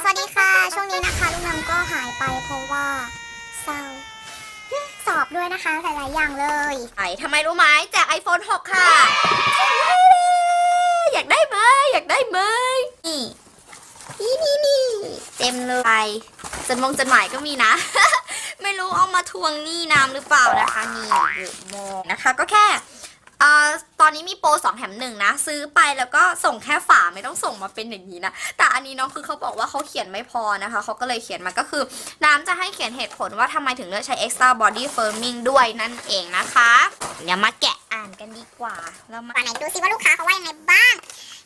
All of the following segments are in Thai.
สวัสดีค่ะ ช่วงนี้นะคะลูกน้ำก็หายไปเพราะว่าเศร้าสอบด้วยนะคะหลายๆอย่างเลยไอ้ทำไมรู้ไหมแจก iPhone 6 ค่ะ อยากได้ไหมอยากได้ไหมนี่นี่นี่นี่เต็มเลยไปจดมงจดหมายก็มีนะ ไม่รู้เอามาทวงหนี้น้ำหรือเปล่านะคะนี่เยอะมากนะคะ ก็แค่ เอ่อตอนนี้มีโปร2แถมหนึ่งนะ ซื้อไปแล้วก็ส่งแค่ฝาไม่ต้องส่งมาเป็นอย่างนี้นะแต่อันนี้น้องคือเขาบอกว่าเขาเขียนไม่พอนะคะเขาก็เลยเขียนมาก็คือ น้ำจะให้เขียนเหตุผลว่าทำไมถึงเลือกใช้ extra body firming ด้วยนั่นเองนะคะเดี๋ยวมาแกะอ่านกันดีกว่าแล้วมาก่อนไหนดูซิว่าลูกค้าเขาว่ายังไงบ้าง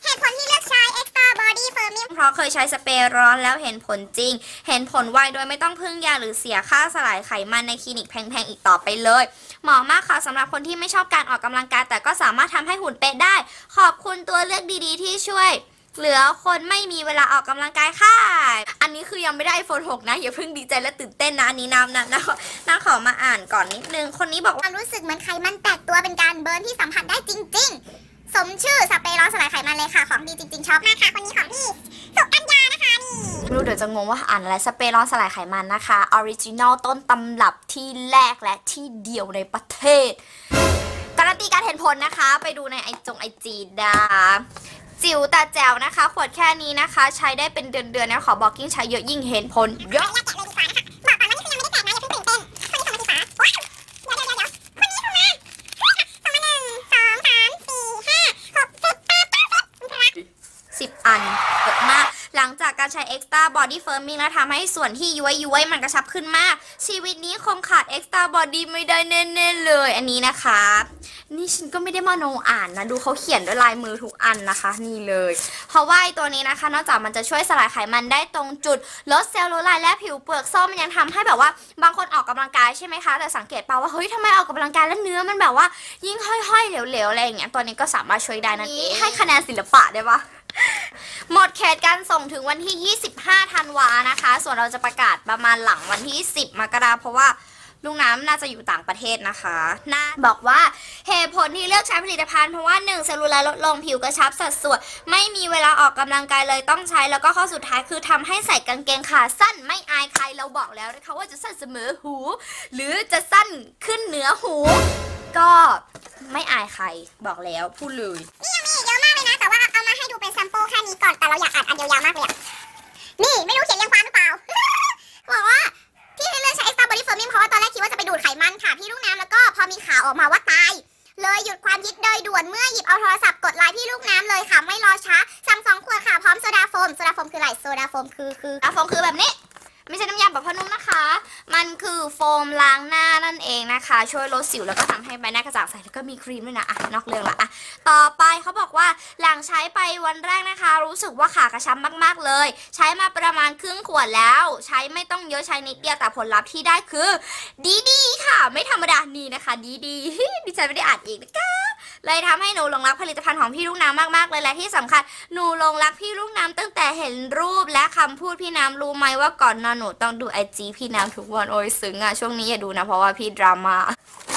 เหตุผลที่เลือกใช้ X เคยใช้สเปรย์ร้อนแล้วเห็นผลจริง เห็นผลไวโดยไม่ต้องพึ่งยาหรือเสียค่าสลายไขมันในคลินิกแพงๆอีกต่อไปเลย เหมาะมากค่ะสำหรับคนที่ไม่ชอบการออกกำลังกายแต่ก็สามารถทำให้หุ่นเป๊ะได้ ขอบคุณตัวเลือกดีๆ ที่ช่วยเหลือคนไม่มีเวลาออกกำลังกายค่ะ อันนี้คือยังไม่ได้ iPhone 6 นะ อย่าเพิ่งดีใจและตื่นเต้นนะ อันนี้น้ำนะนะน้าขอมาอ่านก่อนนิดนึง คนนี้บอกว่ารู้สึกเหมือนไขมันแตกตัวเป็นการเบิร์นที่สัมผัสได้จริง ๆ สมชื่อสเปรย์ร้อนสลายไขมันเลยค่ะ ของดีจริง ๆ ชอบมากค่ะ คนนี้ของพี่ รู้เดี๋ยวจะงงว่าอ่านอะไรสเปรย์ร้อนสลายไขมันนะคะออริจินอลต้นตำรับที่แรกและที่เดียวในประเทศ การันตีการเห็นผลนะคะ ไปดูในไอจงไอจีดาจิ๋วแต่แจ๋วนะคะ ขวดแค่นี้นะคะ ใช้ได้เป็นเดือนๆนะขอบอกยิ่งใช้เยอะยิ่งเห็นผลเยอะบอกก่อนว่านี่คือยังไม่ได้แจกนะย่าเพิ่งเปลี่ยนเป็นคนนี้ต้องมาหนึ่งสองสามสี่ห้าหกเจ็ดแปดเก้าสิบอันเยอะมาก หลังจากการใช้ Extra Body Firming แล้วทำให้ส่วนที่ย้วยย้วยๆมันกระชับขึ้นมาก ชีวิตนี้คงขาด Extra Body ไม่ได้แน่ๆเลย อันนี้นะคะ นี่ฉันก็ไม่ได้มาโนอ่านนะ ดูเขาเขียนด้วยลายมือทุกอันนะคะ นี่เลย เพราะว่าไอ้ตัวนี้นะคะ นอกจากมันจะช่วยสลายไขมันได้ตรงจุดลดเซลลูไลท์และผิวเปลือกส้มมันยังทำให้แบบว่าบางคนออกกำลังกายใช่ไหมคะ แต่สังเกตเปล่าว่าเฮ้ยทำไมออกกำลังกายแล้วเนื้อมันแบบว่า ยิ่งห้อยๆเหลวๆอะไรอย่างเงี้ยตัวนี้ก็สามารถช่วยได้นั่นเองให้คะแนนศิลปะได้ปะ หมดเขตการส่งถึงวันที่ 25 ธันวานะคะ ส่วนเราจะประกาศประมาณหลังวันที่ 10 มกราเพราะว่าลุงน้ำน่าจะอยู่ต่างประเทศนะคะน่าบอกว่าเหตุผลที่เลือกใช้ผลิตภัณฑ์เพราะว่า1เซลลูไลท์ลดลงผิวกระชับสัดส่วน ไม่มีเวลาออกกำลังกายเลยต้องใช้ แล้วก็ข้อสุดท้ายคือทำให้ใส่กางเกงขาสั้นไม่อายใครเราบอกแล้วนะคะว่าจะสั้นเสมอหู หรือจะสั้นขึ้นเหนือหู ก็ไม่อายใครบอกแล้วพูดเลย ก่อนแต่เราอยากอ่านอันยาวๆมากเลยอะนี่ไม่รู้เขียนเรียงความหรือเปล่าบอกว่าที่เลือกใช้ Extra Body Firming เพราะว่าตอนแรกคิดว่าจะไปดูดไขมันค่ะพี่ลูกน้ำแล้วก็พอมีข่าวออกมาว่าตาย เลยหยุดความคิดโดยด่วนเมื่อหยิบเอาโทรศัพท์กดไลน์พี่ลูกน้ำเลยค่ะไม่รอช้าสั่งสองขวดค่ะพร้อมโซดาโฟมโซดาโฟมคืออะไรโซดาโฟมคือคือโซดาโฟมคือแบบนี้ ไม่ใช่น้ำยาปรับผ้านุ่มนะคะ มันคือโฟมล้างหน้านั่นเองนะคะ ช่วยลดสิวแล้วก็ทำให้ใบหน้ากระจ่างใสแล้วก็มีครีมด้วยนะอะนอกเรื่องละอะต่อไปเขาบอกว่าหลังใช้ไปวันแรกนะคะ รู้สึกว่าขากระชับมากๆเลย ใช้มาประมาณครึ่งขวดแล้ว ใช้ไม่ต้องเยอะใช้นิดเดียวแต่ผลลัพธ์ที่ได้คือ ดีดีๆค่ะ ไม่ธรรมดานี่นะคะ ดีดีๆดิฉันไม่ได้อ่านเองนะคะ เลยทำให้หนูหลงรักผลิตภัณฑ์ของพี่ลูกน้ำมากๆเลยและที่สำคัญหนูหลงรักพี่ลูกน้ำตั้งแต่เห็นรูปและคำพูดพี่น้ำรู้ไหมว่าก่อนนอนหนูต้องดูไอจีพี่น้ำทุกวันโอ้ยซึ้งอะช่วงนี้อย่าดูนะเพราะว่าพี่ดราม่า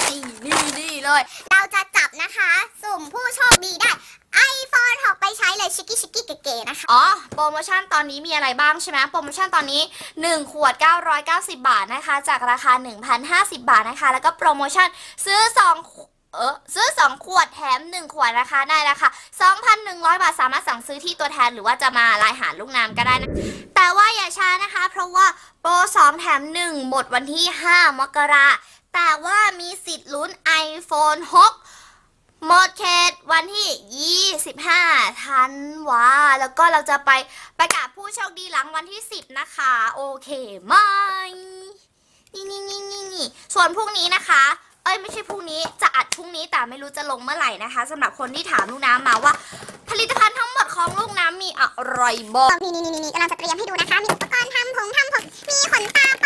นี่นี่นี่เลย เราจะจับนะคะ สุ่มผู้โชคดีได้ iPhone 6 ไปใช้เลยชิคกี้ชิคกี้เก๋ๆนะคะ อ๋อ โปรโมชั่นตอนนี้มีอะไรบ้างใช่ไหมโปรโมชั่นตอนนี้ 1 ขวด 990 บาทนะคะ จากราคา 1,050 บาทนะคะ แล้วก็โปรโมชั่นซื้อ 2 เออซื้อ 2 ขวดแถม 1 ขวดนะคะได้ราคา2,100 บาทสามารถสั่งซื้อที่ตัวแทนหรือว่าจะมาลายหาลูกน้ำก็ได้นะ แต่ว่าอย่าช้านะคะ เพราะว่าโปร 2 แถม 1 หมดวันที่ 5 มกราแต่ว่ามีสิทธิ์ลุ้น iPhone 6 หมดเขตวันที่ 25 ธันวาแล้วก็เราจะไปประกาศผู้โชคดีหลังวันที่ 10 นะคะ โอเคไหมนี่นี่นี่นี่นี่ส่วนพรุ่งนี้นะคะ ไม่ใช่พรุ่งนี้จะอัดพรุ่งนี้แต่ไม่รู้จะลงเมื่อไหร่นะคะ สำหรับคนที่ถามลูกน้ำมาว่า ผลิตภัณฑ์ทั้งหมดของลูกน้ำมีอะไรบ้างนี่นี่นี่กำลังจะเตรียมให้ดูนะคะ มีอุปกรณ์ทำผงทำผมมีขนตาป